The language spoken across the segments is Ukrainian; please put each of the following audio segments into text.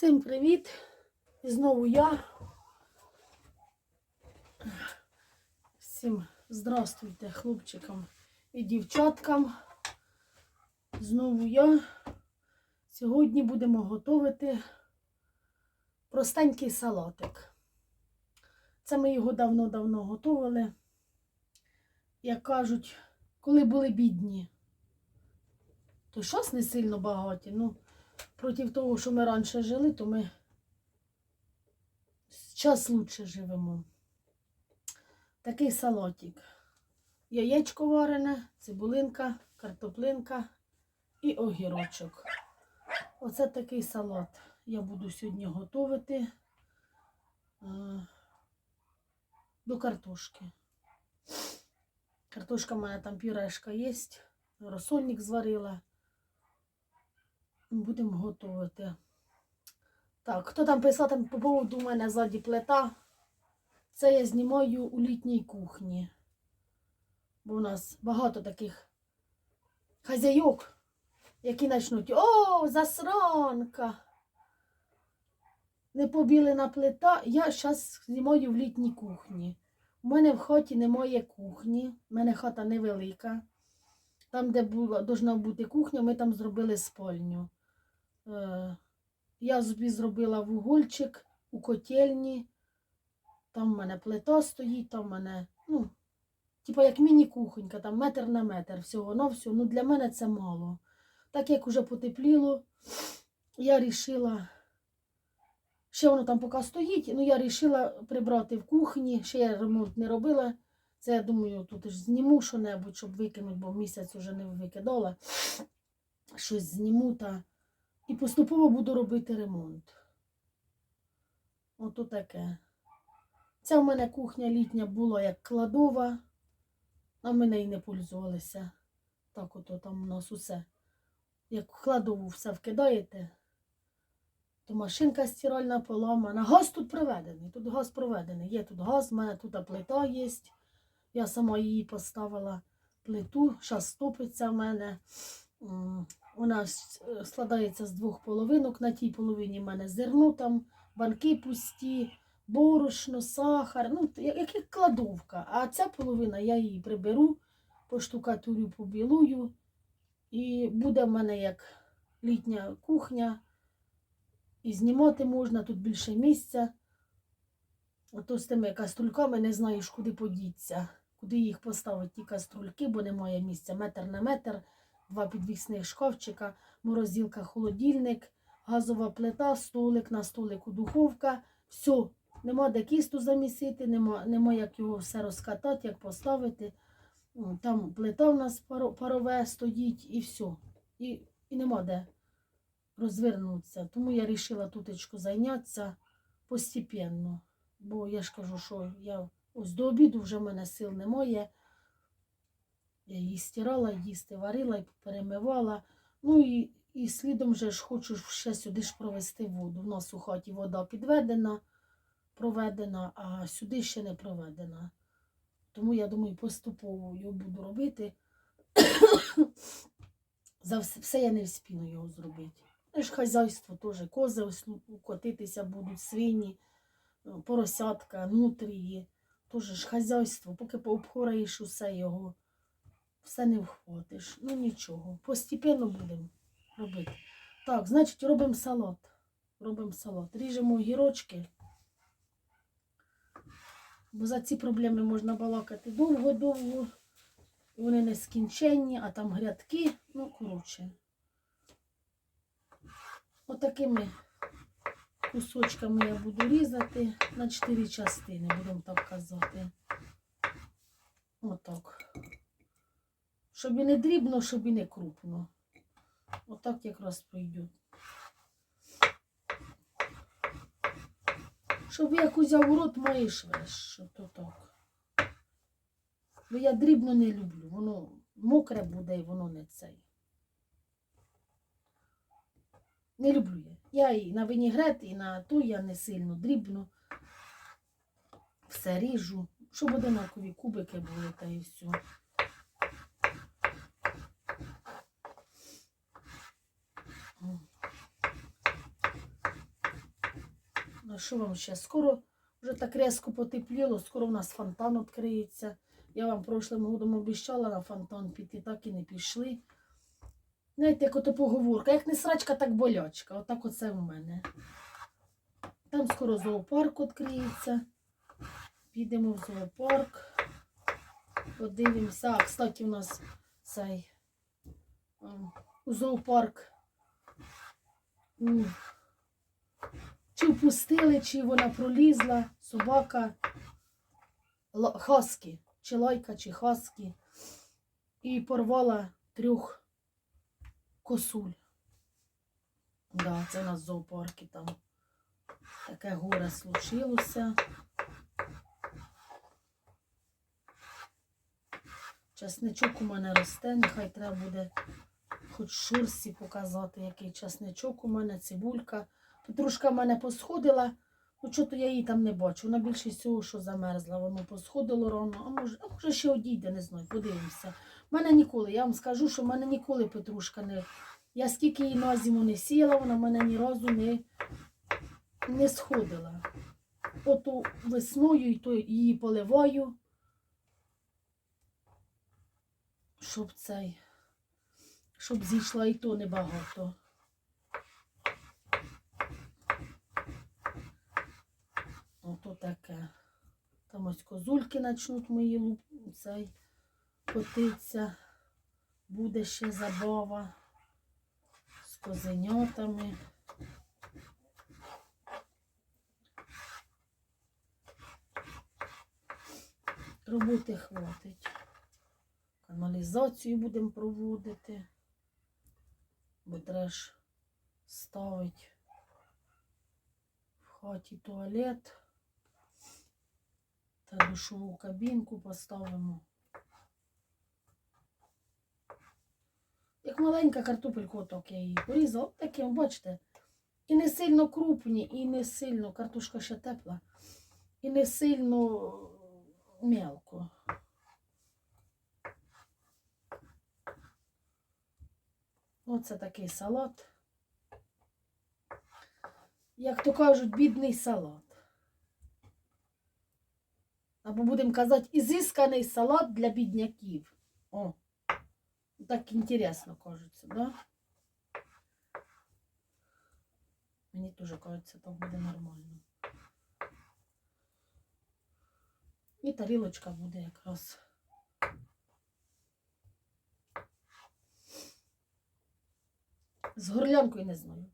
Всім привіт! І знову я. Всім здравствуйте хлопчикам і дівчаткам. Знову я. Сьогодні будемо готувати простенький салатик. Це ми його давно-давно готували. Як кажуть, коли були бідні, то щось не сильно багаті. Ну, проти того, що ми раніше жили, то ми час лучше живемо. Такий салатик. Яєчко варене, цибулинка, картоплинка і огірочок. Оце такий салат я буду сьогодні готувати е, до картошки. Картошка мене там пюрешка є, розсольник зварила. Будемо готувати. Так, хто там писав там по поводу у мене ззаді плита? Це я знімаю у літній кухні. Бо у нас багато таких хазяйок, які почнуть О, засранка! Не побілена плита. Я зараз знімаю в літній кухні. У мене в хаті немає кухні. У мене хата невелика. Там, де була, должна бути кухня, ми там зробили спальню. Е, я собі зробила вугольчик у котельні. Там в мене плита стоїть, там в мене, ну, типу як міні-кухонька, там метр на метр всього на всього. Ну, для мене це мало. Так як уже потепліло, я вирішила, ще воно там поки стоїть, ну я вирішила прибрати в кухні, ще я ремонт не робила. Це я думаю, тут ж зніму що-небудь, щоб викинути, бо місяць вже не викидала. Щось зніму та і поступово буду робити ремонт. Ото таке. Ця в мене кухня літня була як кладова, а ми нею не пользувалися. Так ото там у нас усе. Як в кладову все вкидаєте, то машинка стиральна поламана. Газ тут проведений. Тут газ проведений. Є тут газ, в мене тут плита є. Я сама її поставила плиту, зараз стопиться в мене. Вона е, складається з двох половинок. На тій половині в мене зерно, там банки пусті, борошно, сахар, ну, як кладовка. А ця половина я її приберу, поштукатурю, побілую. І буде в мене як літня кухня. І знімати можна, тут більше місця. Ото з тими каструльками не знаєш, куди подіться, куди їх поставити, ті каструльки, бо немає місця метр на метр, два підвісних шкафчика, морозилка, холодильник, газова плита, столик, на столику духовка. Все, нема де кісту замісити, нема, нема як його все розкатати, як поставити. Там плита в нас паро- парове стоїть і все. І, і нема де розвернутися. Тому я вирішила тутечку зайнятися постепенно. Бо я ж кажу, що я ось до обіду вже в мене сил немає. Я її стирала, їсти варила і перемивала. Ну і, і слідом же ж хочу ще сюди ж провести воду. У нас у хаті вода підведена, проведена, а сюди ще не проведена. Тому я думаю, поступово його буду робити. За все, все я не вспіну його зробити. Ну, ж хазяйство теж, кози ось котитися будуть, свині ну, поросятка, нутрії, теж ж хазяйство, поки пообхораєш усе його, все не вхватиш. Ну нічого, постепенно будемо робити. Так, значить, робимо салат. Робимо салат. Ріжемо огірочки. Бо за ці проблеми можна балакати довго-довго. Вони не скінченні, а там грядки. Ну, коротше. Отакими кусочками я буду різати на чотири частини, будемо так казати. Отак. Щоб і не дрібно, щоб і не крупно. Отак якраз пройду. Щоб як узяв у рот, маєш що то так. Бо я дрібно не люблю. Воно мокре буде і воно не цей. Не люблю я. Я і на винігрет, і на то я не сильно дрібно. Все ріжу, щоб одинакові кубики були та і все. Що вам ще? Скоро вже так різко потепліло, скоро в нас фонтан відкриється. Я вам прошлим годом обіщала на фонтан піти, так і не пішли. Знаєте, як ото поговорка, як не срачка, так болячка. Отак оце в мене. Там скоро зоопарк відкриється. Підемо в зоопарк. Подивимося. А, кстати, у нас цей ем, у зоопарк. Чи впустили, чи вона пролізла, собака хаскі, чи лайка, чи хаскі, і порвала трьох косуль. Да, це у нас в зоопаркі там таке горе случилося. Часничок у мене росте, нехай треба буде хоч шурсі показати, який часничок у мене, цибулька. Петрушка в мене посходила, ну чого то я її там не бачу. Вона більше всього, що замерзла, воно посходило рано, а може, а може ще одійде, не знаю, подивимося. У мене ніколи, я вам скажу, що в мене ніколи петрушка не. Я скільки її на зиму не сіяла, вона в мене ні разу не, не сходила. Ото весною і то її поливаю. Щоб цей, щоб зійшла і то небагато. Ото таке. Там ось козульки почнуть мої цей котиться. Буде ще забава з козенятами. Роботи хватить. Каналізацію будемо проводити. Бо треба ж ставити в хаті туалет та душову кабінку поставимо. Як маленька картопелька, отак я її порізала. Таким, бачите, і не сильно крупні, і не сильно, картошка ще тепла, і не сильно мелко. Оце такий салат. Як то кажуть, бідний салат. Або будемо казати, ізисканий салат для бідняків. О, так інтересно кажеться, да? Мені теж кажеться, так буде нормально. І тарілочка буде якраз. З горлянкою не знаю.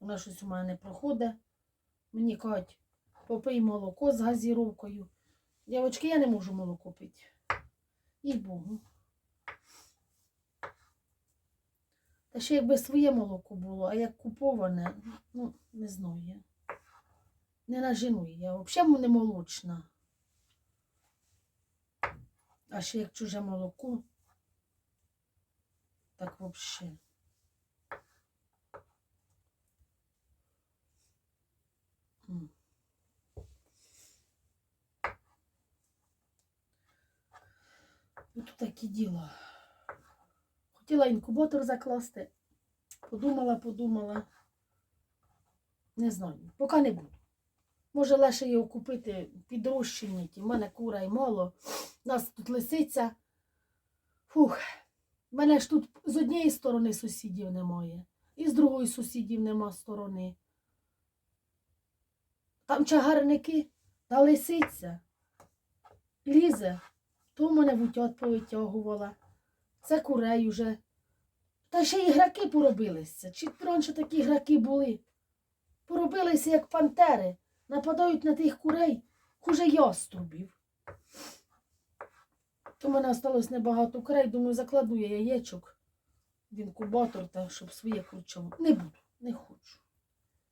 Вона щось у мене не проходить. Мені кажуть, попий молоко з газіровкою. Дівочки, я не можу молоко пити. Їй Богу. Та ще якби своє молоко було, а як куповане, ну, не знаю я. Не нажену я. Взагалі не молочна. А ще як чуже молоко, так взагалі. Такі діла. Хотіла інкубатор закласти. Подумала, подумала. Не знаю, поки не буду. Може, лише його купити підрощені. В мене кура й мало. У нас тут лисиця. Фух. Мене ж тут з однієї сторони сусідів немає. І з другої сусідів нема сторони. Там чагарники та лисиця. Лізе. То мене в утят повитягувала. Це курей уже. Та ще й граки поробилися. Чи раніше такі граки були? Поробилися, як пантери. Нападають на тих курей, хуже яструбів. То в мене осталось небагато курей, думаю, закладу я яєчок в інкубатор, та щоб своє курчало. Не буду, не хочу.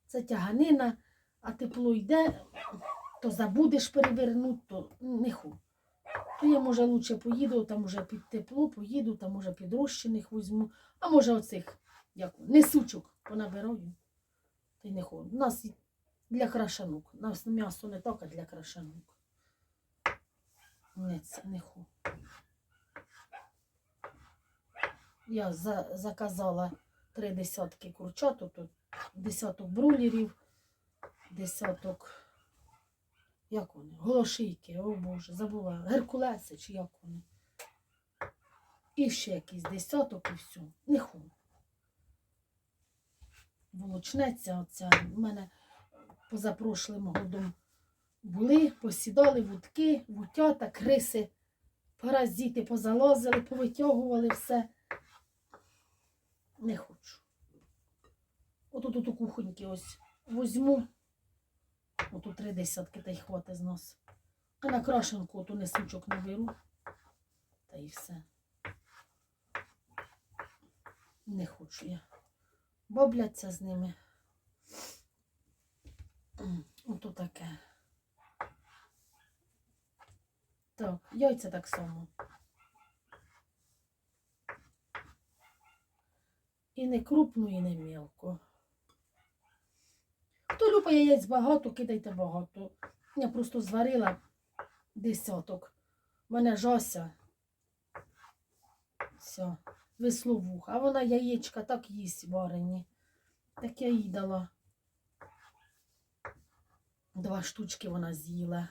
Це тяганина, а тепло йде, то забудеш перевернути, то не хочу. То я, може, лучше поїду, там уже під тепло, поїду, там може підрощених візьму, а може оцих, як несучок понабираю. Та й не хочу. У нас для крашанок. У нас м'ясо не так, а для крашанок. Не, це не хочу. Я за, заказала три десятки курчат, тут десяток брулерів. десяток. Як вони? Голошийки, о Боже, забула. Геркулеси чи як вони. І ще якийсь десяток і все. Не ху. Волочнеться оця. У мене позапрошлим годом були, посідали вудки, вутята, криси, паразити позалазили, повитягували все. Не хочу. Отут тут у кухоньки ось возьму. Отут три десятки та й хватить з нас. А на крашенку оту несучок наберу. Та й все. Не хочу я. Бобляться з ними. Ото таке. Так, яйця так само. І не крупну, і не мілку. Хто любить яєць багато, кидайте багато. Я просто зварила десяток. У мене жося. Все, висловуха. А вона яєчка так їсть варені. Так я їй дала. Два штучки вона з'їла.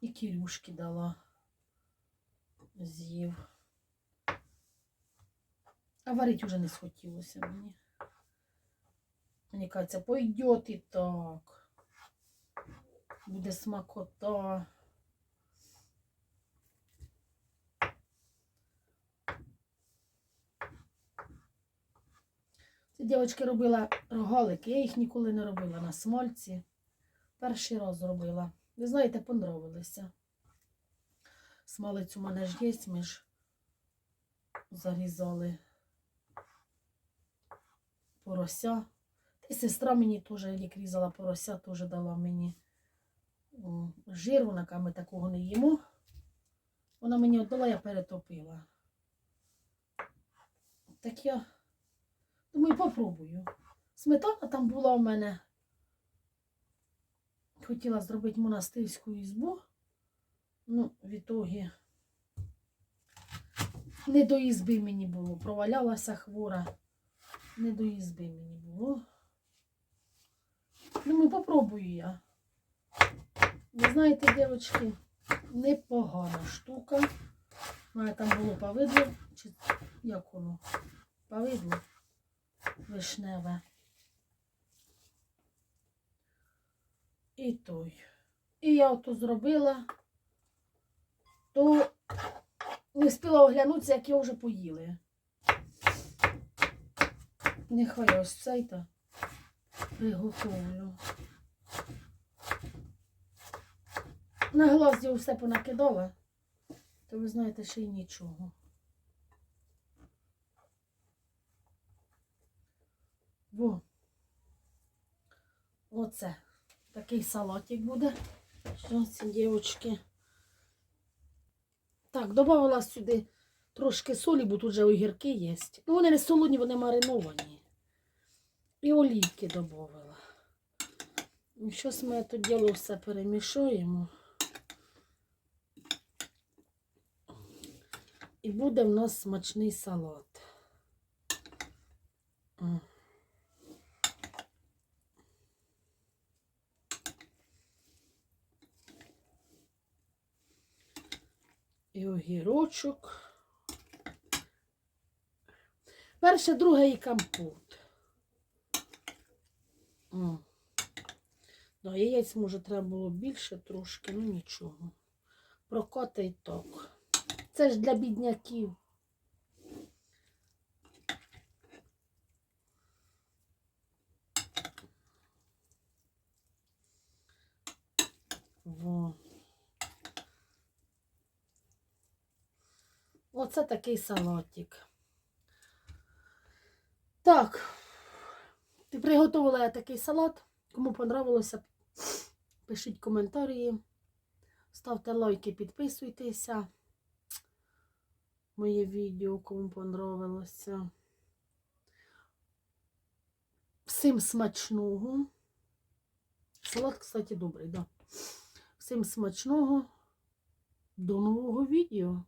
І кірюшки дала. З'їв. А варить уже не схотілося мені. Мені кажеться, пойдет і так. Буде смакота. Ці дівчатки робила рогалики. Я їх ніколи не робила на смальці. Перший раз зробила. Ви знаєте, понравилися. Смалець у мене ж є, ми ж зарізали порося. Та сестра мені теж, як різала порося, теж дала мені жир, вона каже, ми такого не їмо. Вона мені віддала, я перетопила. Так я думаю, попробую. Сметана там була у мене. Хотіла зробити монастирську ізбу. Ну, в ітогі не до ізби мені було. Провалялася хвора. Не до ізби мені було. Ну, попробую я. Ви знаєте, дівчатки, непогана штука. У мене там було повидло, чи як воно? Повидло вишневе. І той. І я ото зробила, то не встигла оглянутися, як його вже поїли. Нехай ось цей то приготовлю. На я все понакидала, то ви знаєте, ще й нічого. Во. Оце. Такий салатик буде. Що ці. Так, додавала сюди трошки солі, бо тут вже огірки є. Ну, вони не солоні, вони мариновані. І олійки додавала. І зараз ми це діло все перемішуємо. І буде в нас смачний салат. І огірочок. Перше, друге і компот. М. Да, яєць, може, треба було більше трошки, ну нічого. Прокоти і так. Це ж для бідняків. Во. Оце такий салатик. Так, ти приготувала я такий салат. Кому понравилося, пишіть коментарі, ставте лайки, підписуйтеся. Моє відео, кому понравилося. Всім смачного. Салат, кстати, добрий, да. Всім смачного. До нового відео.